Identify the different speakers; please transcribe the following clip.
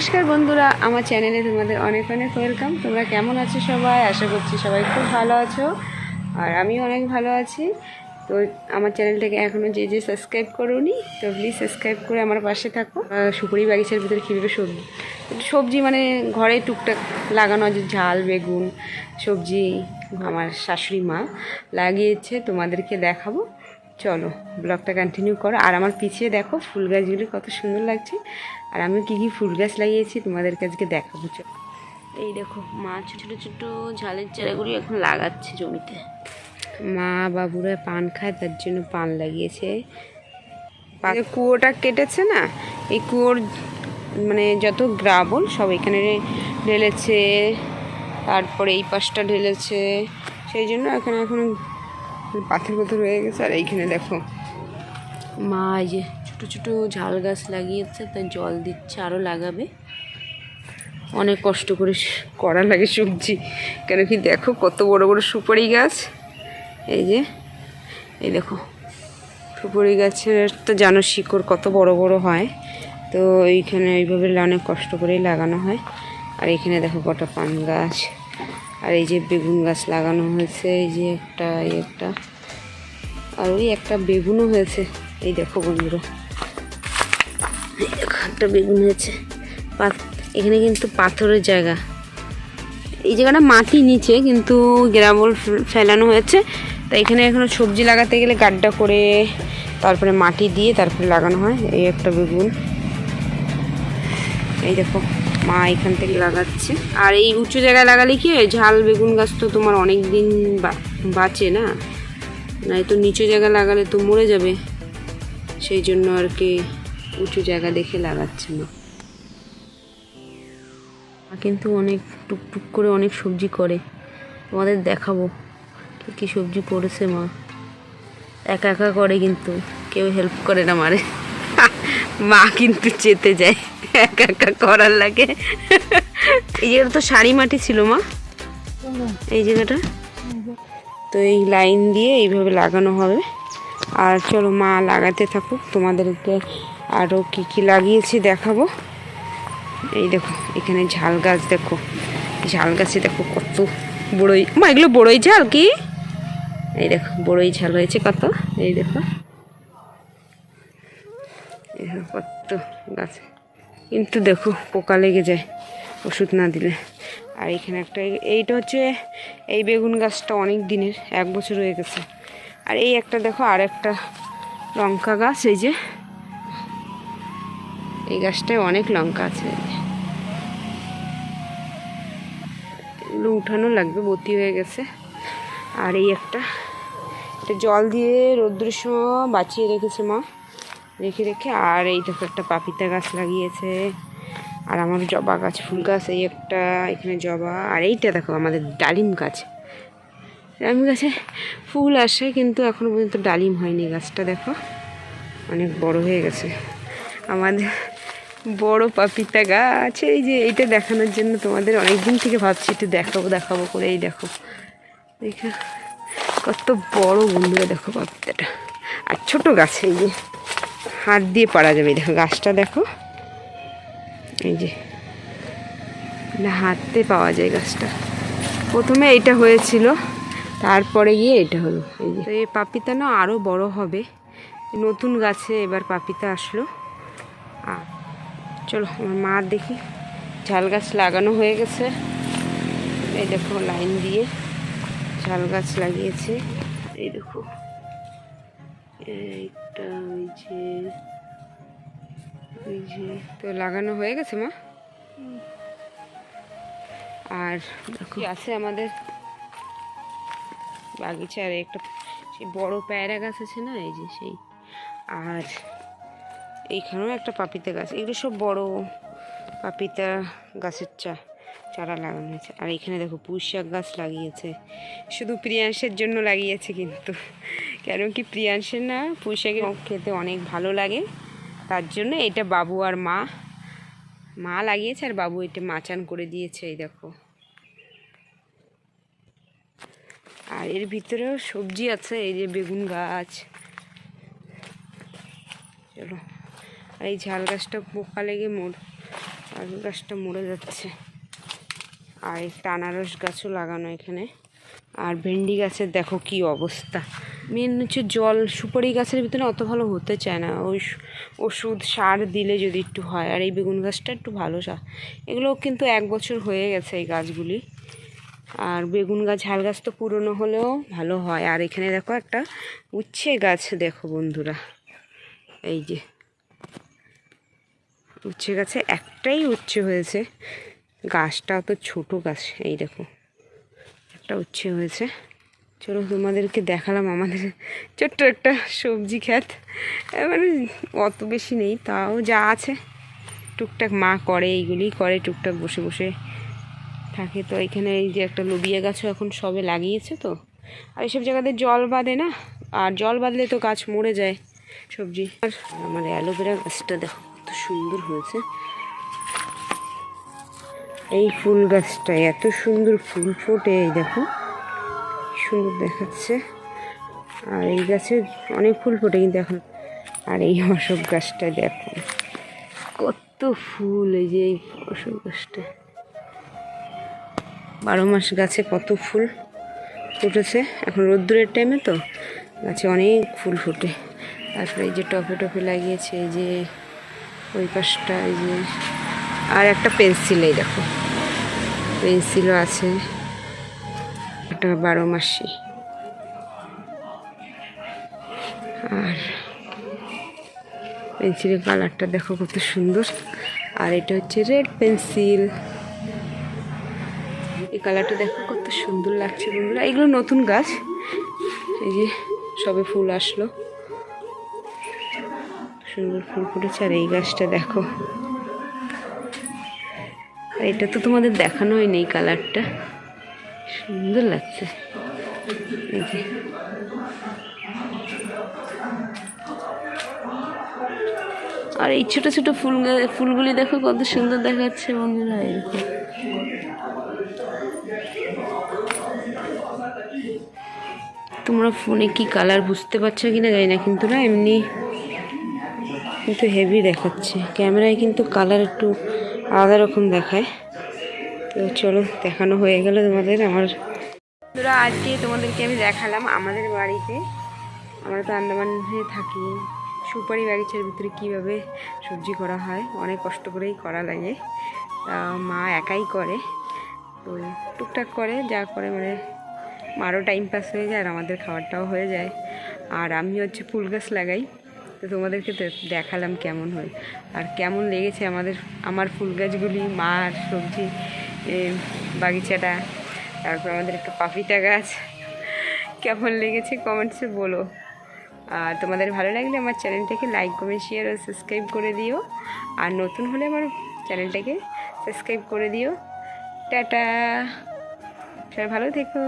Speaker 1: নমস্কার বন্ধুরা, আমার চ্যানেলে তোমাদের অনেক অনেক ওয়েলকাম। তোমরা কেমন আছো সবাই? আশা করছি সবাই খুব ভালো আছো, আর আমি অনেক ভালো আছি। তো আমার চ্যানেলটাকে এখনও যে যে সাবস্ক্রাইব করোনি, তো প্লিজ সাবস্ক্রাইব করে আমার পাশে থাকো। সুপুরি বাগিচার ভিতরে কীভাবে সবজি? সবজি মানে ঘরে টুকটাক লাগানো আছে, ঝাল, বেগুন, সবজি, আমার শাশুড়ি মা লাগিয়েছে, তোমাদেরকে দেখাবো। চলো, ব্লগটা কন্টিনিউ করো। আর আমার পিছিয়ে দেখো, ফুল গাছগুলি কত সুন্দর লাগছে। আর আমি কী কী ফুল গাছ লাগিয়েছি তোমাদেরকে আজকে দেখাবো এই দেখো মা ছোটো ছোটো ঝালের চারাগুলি এখন লাগাচ্ছে জমিতে। মা বাবুরা পান খায় তার জন্য পান লাগিয়েছে। কুয়োটা কেটেছে না? এই কুয়োর মানে যত গ্রাবল সব এখানে ঢেলেছে তারপরে এই পাশটা ঢেলেছে। সেই জন্য এখানে এখন পাথর পাথর হয়ে গেছে। আর এইখানে দেখো মা এই যে ছোটো ছোটো ঝাল গাছ লাগিয়েছে, তাই জল দিচ্ছে আরও লাগাবে। অনেক কষ্ট করে করা লাগে সবজি। কেন কি দেখো কত বড় বড় সুপারি গাছ। এই যে, এই দেখো, সুপারি গাছের তো জানো শিকড় কত বড় বড় হয়। তো এইখানে এইভাবে অনেক কষ্ট করেই লাগানো হয়। আর এখানে দেখো কটা পান গাছ। আর এই যে বেগুন গাছ লাগানো হয়েছে, এই যে একটা, এই একটা। আর ওই একটা বেগুনও হয়েছে। এই দেখো বন্ধুরা। একটা বেগুন হয়েছে। এখানে কিন্তু পাথরের জায়গা। এই জায়গাটা মাটি নিচে, কিন্তু গ্রাবল ফেলানো হয়েছে। তাই এখানে এখনও সবজি লাগাতে গেলে গাড্ডা করে তারপরে মাটি দিয়ে তারপরে লাগানো হয়। এই একটা বেগুন। এই দেখো, মা এখান থেকে লাগাচ্ছে। আর এই উঁচু জায়গায় লাগালে কি ঝাল বেগুন গাছ তো তোমার অনেক দিন বাঁচে না। নাই তো নিচু জায়গা লাগালে তো মরে যাবে। সেই জন্য আর কি উঁচু জায়গা দেখে লাগাচ্ছে মা। কিন্তু অনেক টুকটুক করে অনেক সবজি করে। তোমাদের দেখাবো কী কী সবজি করেছে মা। একা একা করে কিন্তু, কেউ হেল্প করে না মারে। মা কিন্তু চেতে যায়, একা একা করার লাগে। এই জায়গাটা তো সারি মাটি ছিল মা। এই জায়গাটা। তো এই লাইন দিয়ে এইভাবে লাগানো হবে। আর চলো মা লাগাতে থাকুক, তোমাদেরকে আরও কী কী লাগিয়েছি দেখাবো? এই দেখো, এখানে ঝাল গাছ দেখো। ঝাল গাছে দেখো কত বড়ই, মা, এগুলো বড়ই ঝাল কি? এই দেখো, বড়ই ঝাল হয়েছে কত? এই দেখো। কত গাছে। কিন্তু দেখো, পোকা লেগে যায়, ওষুধ না দিলে। আর এখানে একটা, এইটা হচ্ছে, এই বেগুন গাছটা অনেক দিনের, এক বছর হয়ে গেছে। আর এই একটা দেখো আর একটা লঙ্কা গাছ, এই যে। এই গাছটায় অনেক লঙ্কা আছে। এগুলো উঠানো লাগবে, বতি হয়ে গেছে। আর এই একটা, এটা জল দিয়ে রৌদ্রের সময় বাঁচিয়ে রেখেছে মা, রেখে রেখে। আর এই দেখো একটা পাপিতা গাছ লাগিয়েছে। আর আমার জবা গাছ, ফুল গাছ, এই একটা, এখানে জবা। আর এইটা দেখো, আমাদের ডালিম গাছ। ডালিম গাছে ফুল আসে, কিন্তু এখনও পর্যন্ত ডালিম হয়নি গাছটা, দেখো। অনেক বড় হয়ে গেছে। আমাদের বড় পাপিতা গাছ। এই যে এইটা দেখানোর জন্য তোমাদের অনেক দিন থেকে ভাবছি, একটু দেখাবো দেখাবো করে এই দেখো। দেখো, কত বড় বন্ধুরা দেখো পাপিতাটা। আর ছোট গাছ, এই যে হাত দিয়ে পারা যাবে। দেখো, গাছটা দেখো। এই যে হাতে পাওয়া যায় গাছটা। প্রথমে এইটা হয়েছিল, তারপরে গিয়ে এটা হলো। এই যে, এই পাপিতা না আরও বড় হবে। নতুন গাছে এবার পাপিতা আসলো। আর চলো আমার মা দেখি। ঝাল গাছ লাগানো হয়ে গেছে। এই দেখো লাইন দিয়ে ঝাল গাছ লাগিয়েছে। এই দেখো এইটা ওই যে ওই যে তো লাগানো হয়ে গেছে মা? আর দেখো। আছে আমাদের? বাগিচার একটা সেই বড় প্যারা গাছ আছে না এই যে সেই। আর এইখানেও একটা পাপিতা গাছ, এগুলো সব বড় পাপিতা গাছের চা, চারা লাগানো হয়েছে আর এখানে দেখো পুঁই শাক গাছ লাগিয়েছে। শুধু প্রিয়াংশের জন্য লাগিয়েছে কিন্তু। কেন কি প্রিয়াংশের না পুঁই শাকের খেতে অনেক ভালো লাগে। তার জন্য এটা বাবু আর মা মা লাগিয়েছে আর বাবু এটা মাচান করে দিয়েছে, এই দেখো। আর এর ভিতরেও সবজি আছে, এই যে বেগুন গাছ। চলো। আর এই ঝাল গাছটা পোকা লেগে মোর আর গাছটা মরে যাচ্ছে। আর একটা আনারস গাছও লাগানো এখানে। আর ভেন্ডি গাছের দেখো কি অবস্থা। মেন হচ্ছে জল, সুপারি গাছের ভিতরে অত ভালো হতে চায় না। ওই ওষুধ, সার দিলে যদি একটু হয়। আর এই বেগুন গাছটা একটু ভালো সার এগুলো কিন্তু এক বছর হয়ে গেছে এই গাছগুলি। আর বেগুন গাছ, ঝাল গাছ তো পুরনো হলেও ভালো হয়। আর এখানে দেখো একটা উচ্ছে গাছ, দেখো বন্ধুরা। এই যে উচ্ছে গাছে একটাই উচ্ছে হয়েছে। গাছটা তো ছোট গাছ, এই দেখো। একটা উচ্ছে হয়েছে। চলো তোমাদেরকে দেখালাম আমাদের ছোট্ট একটা সবজি এ মানে অত বেশি নেই, তাও যা আছে। টুকটাক মা করে, এইগুলি করে, টুকটাক বসে বসে থাকে। তো এখানে এই যে একটা লোবিয়া গাছও এখন সবে লাগিয়েছে তো। আর এইসব জায়গাতে জল বাঁধে না। আর জল বাঁধলে তো গাছ মরে যায় সবজি। আর আমার অ্যালোভেরা গাছটা দেখো। সুন্দর হয়েছে। এই ফুল গাছটা, এত সুন্দর ফুল ফোটে এই দেখো। সুন্দর দেখাচ্ছে। আর এই গাছে অনেক ফুল ফোটে কিন্তু এখন। আর এই অশোক গাছটা দেখো। কত ফুল এই যে এই অশোক গাছটা বারো মাস গাছে কত ফুল ফুটেছে। এখন রোদ্দুরের টাইমে তো গাছে অনেক ফুল ফোটে। তারপরে এই যে টপে টপে লাগিয়েছে এই যে ওই পাশটা, এই যে। আর একটা পেন্সিল, এই দেখো। পেন্সিলও আছে। একটা বারো মাসি। আর পেন্সিলের কালারটা দেখো কত সুন্দর। আর এটা হচ্ছে রেড পেন্সিল। এই কালারটা দেখো কত সুন্দর লাগছে বন্ধুরা। এগুলো নতুন গাছ। এই যে সবে ফুল আসলো। সুন্দর ফুল ফুটেছে আর এই গাছটা দেখো। এটা তো তোমাদের দেখানোই নেই কালারটা। সুন্দর লাগছে। আর এই ছোট ছোট ফুল ফুলগুলি দেখো কত সুন্দর দেখাচ্ছে বন্ধুরা এরকম তোমরা ফোনে কি কালার বুঝতে পারছ কি না জানি না, কিন্তু না, এমনি কিন্তু হেভি দেখাচ্ছে। ক্যামেরায় কিন্তু কালার একটু আলাদা রকম দেখায়। তো চলো, দেখানো হয়ে গেল তোমাদের আমার। বন্ধুরা, আজকে তোমাদেরকে আমি দেখালাম আমাদের বাড়িতে। আমরা তো আন্দামানে থাকি। সুপারি বাগিচার ভিতরে কীভাবে সবজি করা হয়, অনেক কষ্ট করেই করা লাগে। মা একাই করে। তো টুকটাক করে, যা করে মানে মারও টাইম পাস হয়ে যায় আর আমাদের খাবারটাও হয়ে যায়। আর আমি হচ্ছে ফুল গাছ লাগাই। তো তোমাদেরকে দেখালাম কেমন হয়। আর কেমন লেগেছে আমাদের, আমার ফুল গাছগুলি, মার, সবজি বাগিচাটা, তারপর আমাদের একটা পাপিতা গাছ। কেমন লেগেছে কমেন্টসে বলো। আর তোমাদের ভালো লাগলে আমার চ্যানেলটাকে লাইক, কমেন্ট শেয়ার ও সাবস্ক্রাইব করে দিও। আর নতুন হলে আমার চ্যানেলটাকে সাবস্ক্রাইব করে দিও। টাটা! সবাই ভালো থেকো।